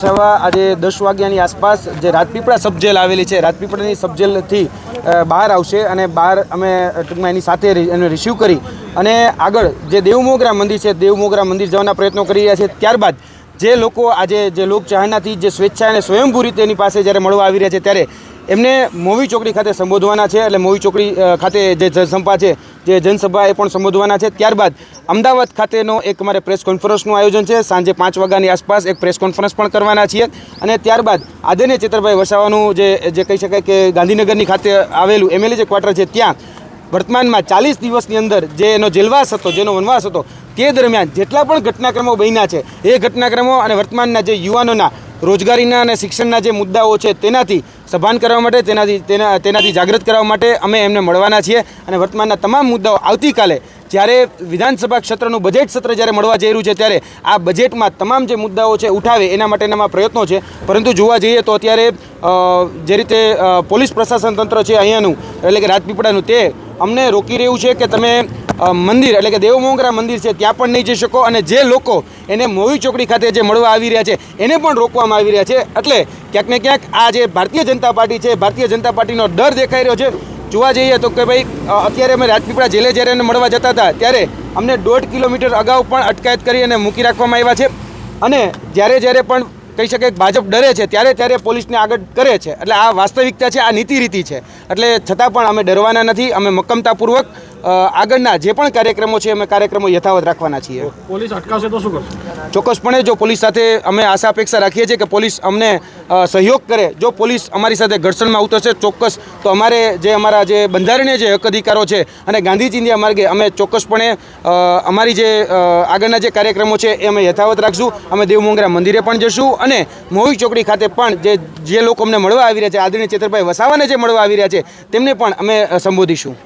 સવા આજે દસ વાગ્યાની આસપાસ જે રાજપીપળા સબજેલ આવેલી છે, રાજપીપળાની સબજેલથી બહાર આવશે અને બહાર અમે ટૂંકમાં એની સાથે એને રિસીવ કરી અને આગળ જે દેવમોગરા મંદિર છે, દેવમોગરા મંદિર જવાના પ્રયત્નો કરી રહ્યા છે, ત્યારબાદ જે લોકો આજે જે લોક ચાહનાથી જે સ્વેચ્છા અને સ્વયંભૂ રીતે એની પાસે જ્યારે મળવા આવી રહ્યા છે, ત્યારે એમને મોવી ચોકડી ખાતે સંબોધવાના છે. એટલે મોવી ચોકડી ખાતે જે જનસભા છે, જે જનસભા એ પણ સંબોધવાના છે. ત્યારબાદ અમદાવાદ ખાતેનો એક અમારે પ્રેસ કોન્ફરન્સનું આયોજન છે. સાંજે પાંચ વાગ્યાની આસપાસ એક પ્રેસ કોન્ફરન્સ પણ કરવાના છીએ. અને ત્યારબાદ આદરણીય ચેતરભાઈ વસાવાનું જે જે કહી શકાય કે ગાંધીનગરની ખાતે આવેલું એમએલએ જે ક્વાર્ટર છે, ત્યાં વર્તમાનમાં ચાલીસ દિવસની અંદર જે એનો જેલવાસ હતો, જેનો વનવાસ હતો, તે દરમિયાન જેટલા પણ ઘટનાક્રમો બન્યા છે, એ ઘટનાક્રમો અને વર્તમાનના જે યુવાનોના રોજગારીના અને શિક્ષણના જે મુદ્દાઓ છે, તેનાથી સભાન કરવા માટે, તેનાથી, તેના, તેનાથી જાગૃત કરવા માટે અમે એમને મળવાના છીએ. અને વર્તમાનના તમામ મુદ્દાઓ આવતીકાલે જ્યારે વિધાનસભા ક્ષેત્રનું બજેટ સત્ર જ્યારે મળવા જઈ રહ્યું છે, ત્યારે આ બજેટમાં તમામ જે મુદ્દાઓ છે, ઉઠાવે એના માટેનામાં પ્રયત્નો છે. પરંતુ જોવા જઈએ તો અત્યારે જે રીતે પોલીસ પ્રશાસન તંત્ર છે અહીંયાનું, એટલે કે રાજપીપળાનું, તે અમને રોકી રહ્યું છે કે તમે મંદિર એટલે કે દેવમોંગરા મંદિર છે, ત્યાં પણ નહીં જઈ શકો અને જે લોકો એને મોવી ચોકડી ખાતે જે મળવા આવી રહ્યા છે, એને પણ રોકવામાં આવી રહ્યા છે. એટલે ક્યાંક ને ક્યાંક આ જે ભારતીય જનતા પાર્ટી છે, ભારતીય જનતા પાર્ટીનો ડર દેખાઈ રહ્યો છે. જોવા જઈએ તો કે ભાઈ અત્યારે અમે રાજપીપળા જેલે જ્યારે એને મળવા જતા હતા, ત્યારે અમને દોઢ કિલોમીટર અગાઉ પણ અટકાયત કરી અને મૂકી રાખવામાં આવ્યા છે. અને જ્યારે જ્યારે પણ કહી શકે ભાજપ ડરે છે ત્યારે ત્યારે પોલીસને આગળ કરે છે. એટલે આ વાસ્તવિકતા છે આ નીતિ રીતિ છે. એટલે છતાં પણ અમે ડરવાના નથી અમે મક્કમતાપૂર્વક આગળના જે પણ કાર્યક્રમો છે અમે કાર્યક્રમો યથાવત રાખવાના છીએ. પોલીસ અટકાશે તો શું કરશે? ચોક્કસપણે જો પોલીસ સાથે અમે આશા અપેક્ષા રાખીએ છીએ કે પોલીસ અમને સહયોગ કરે જો પોલીસ અમારી સાથે ઘર્ષણમાં ઉતરશે ચોક્કસ તો અમારે જે અમારા જે બંધારણીય જે હક અધિકારો છે અને ગાંધી માર્ગે અમે ચોક્કસપણે અમારી જે આગળના જે કાર્યક્રમો છે એ અમે યથાવત રાખશું. અમે દેવમોંગરા મંદિરે પણ જશું અને મોવી ચોકડી ખાતે પણ જે જે લોકો અમને મળવા આવી રહ્યા છે, આદરણીય ચેતરભાઈ વસાવાને જે મળવા આવી રહ્યા છે, તેમને પણ અમે સંબોધીશું.